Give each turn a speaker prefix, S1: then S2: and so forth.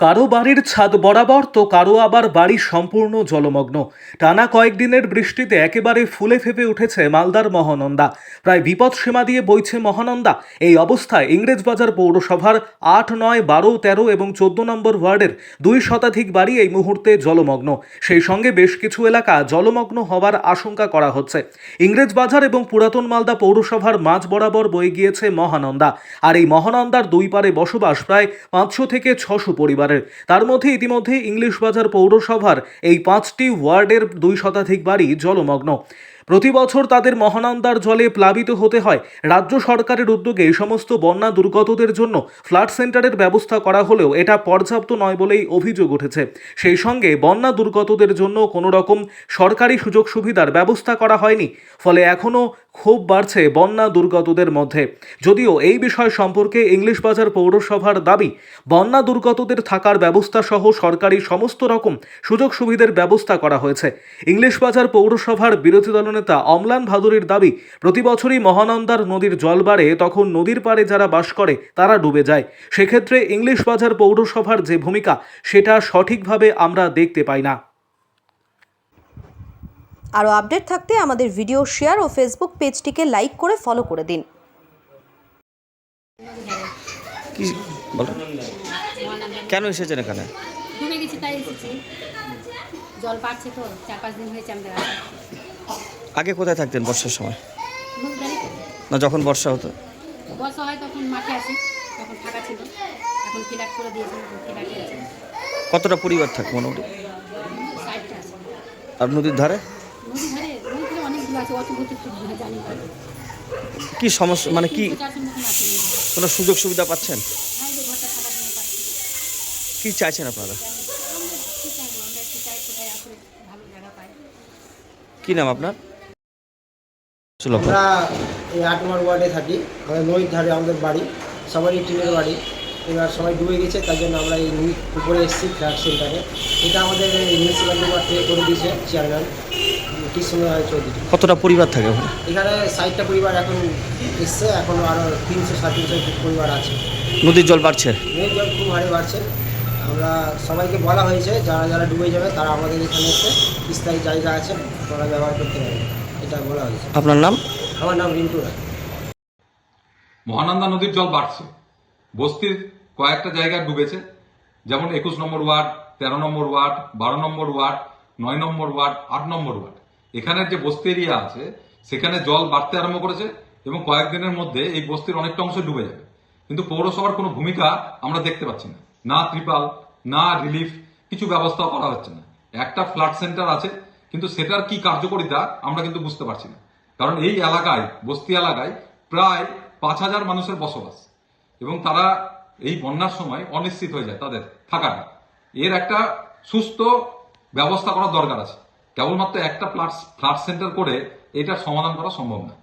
S1: কারও বাড়ির ছাদ বরাবর তো কারও আবার বাড়ি সম্পূর্ণ জলমগ্ন। টানা কয়েকদিনের বৃষ্টিতে একেবারে ফুলে ফেপে উঠেছে মালদার মহানন্দা। প্রায় বিপদ সীমা দিয়ে বইছে মহানন্দা। এই অবস্থায় ইংরেজবাজার পৌরসভার আট, নয়, বারো, তেরো এবং চোদ্দ নম্বর ওয়ার্ডের দুই শতাধিক বাড়ি এই মুহূর্তে জলমগ্ন। সেই সঙ্গে বেশ কিছু এলাকা জলমগ্ন হওয়ার আশঙ্কা করা হচ্ছে। ইংরেজবাজার এবং পুরাতন মালদা পৌরসভার মাঝ বরাবর বয়ে গিয়েছে মহানন্দা। আর এই মহানন্দার দুই পারে বসবাস প্রায় পাঁচশো থেকে ছশো পরিবারের তার মধ্যে ইতিমধ্যে ইংলিশ বাজার পৌরসভার এই পাঁচটি ওয়ার্ডের দুই শতাধিক বাড়ি জলমগ্ন। প্রতি বছর তাদের মহানন্দার জলে প্লাবিত হতে হয়। রাজ্য সরকারের উদ্যোগে এই সমস্ত বন্যা দুর্গতদের জন্য ফ্লাড সেন্টারের ব্যবস্থা করা হলেও এটা পর্যাপ্ত নয় বলেই অভিযোগ উঠেছে। সেই সঙ্গে বন্যা দুর্গতদের জন্য কোনো রকম সরকারি সুযোগ সুবিধার ব্যবস্থা করা হয়নি। ফলে এখনও ক্ষোভ বাড়ছে বন্যা দুর্গতদের মধ্যে। যদিও এই বিষয় সম্পর্কে ইংলিশ বাজার পৌরসভার দাবি, বন্যা দুর্গতদের থাকার ব্যবস্থা সহ সরকারি সমস্ত রকম সুযোগ সুবিধার ব্যবস্থা করা হয়েছে। ইংলিশ বাজার পৌরসভার বিরোধী দলনেতা অমলান ভাদুরীর দাবি প্রতি বছরই মহানন্দার নদীর জল বাড়ে তখন নদীর পাড়ে যারা বাস করে তারা ডুবে যায়। সেক্ষেত্রে ইংলিশ বাজার পৌরসভার যে ভূমিকা সেটা সঠিকভাবে আমরা দেখতে পাই না।
S2: আরও আপডেট থাকতে আমাদের ভিডিও শেয়ার ও ফেসবুক পেজটিকে লাইক করে ফলো করে দিন।
S3: কি? বলো। কেন এসেছেন এখানে?
S4: ডুবে গেছি তাই এসেছি। জল পাচ্ছে তো চার পাঁচ দিন হয়েছে আমাদের
S3: আগে কোথায় থাকতেন বর্ষার সময়? না যখন বর্ষা হতো।
S4: বর্ষা হয় তখন মাঠে আসি তখন ফাঁকা ছিল। এখন ফিলাপ করে দিয়েছে ফিলাপে আছে।
S3: কতটা পরিবার থাকে মোটামুটি? আর নদীর ধারে? কি সমস্যা মানে কি। কোনো সুযোগ সুবিধা পাচ্ছেন?
S4: হ্যাঁ
S3: কি চাইছেন আপনারা?
S4: কি চাইব? আমরা
S5: আমরা এই আট নম্বর ওয়ার্ডে থাকি। আমাদের নদীর ধারে আমাদের বাড়ি সবারই টিনের বাড়ি। এবার সবাই ডুবে গেছে তার জন্য আমরা এই নদীর উপরে এসেছি ফ্ল্যাট সেন্টারে। এটা আমাদের মিউনিসিপ্যালিটি ওয়ার্ড থেকে করে দিয়েছে চেয়ারম্যান কৃষ্ণরায় চৌধুরী।
S3: কতটা পরিবার থাকে
S5: এখানে ষাটটা পরিবার এখন এসছে এখন আরও তিনশো সাড়ে তিনশো পরিবার আছে।
S3: নদীর জল বাড়ছে?
S5: মেয়ের জল খুব হারে বাড়ছে। আমরা সবাইকে বলা হয়েছে যারা যারা ডুবে যাবে তারা আমাদের এখানে এসে স্থায়ী জায়গা আছে তারা ব্যবহার করতে পারবে। এটা বলা হয়েছে।
S3: আপনার নাম?
S5: আমার নাম রিন্টু রায়।
S6: মহানন্দা নদীর জল বাড়ছে। বস্তির কয়েকটা জায়গায় ডুবেছে। যেমন একুশ নম্বর ওয়ার্ড তেরো নম্বর ওয়ার্ড বারো নম্বর ওয়ার্ড নয় নম্বর ওয়ার্ড আট নম্বর ওয়ার্ড। এখানের যে বস্তি এরিয়া আছে সেখানে জল বাড়তে আরম্ভ করেছে এবং কয়েকদিনের মধ্যে এই বস্তির অনেকটা অংশ ডুবে যাবে। কিন্তু পৌরসভার কোনো ভূমিকা আমরা দেখতে পাচ্ছি না। না ত্রিপাল না রিলিফ কিছু ব্যবস্থাও করা হচ্ছে না। একটা ফ্লাড সেন্টার আছে কিন্তু সেটার কি কার্যকরিতা আমরা কিন্তু বুঝতে পারছি না। কারণ এই এলাকায়, বস্তি এলাকায় প্রায় পাঁচ হাজার মানুষের বসবাস এবং তারা এই বন্যার সময় অনিশ্চিত হয়ে যায় তাদের থাকাটা এর একটা সুস্থ ব্যবস্থা করার দরকার আছে। কেবলমাত্র একটা ফ্লাট ফ্লাট সেন্টার করে এটা সমাধান করা সম্ভব না।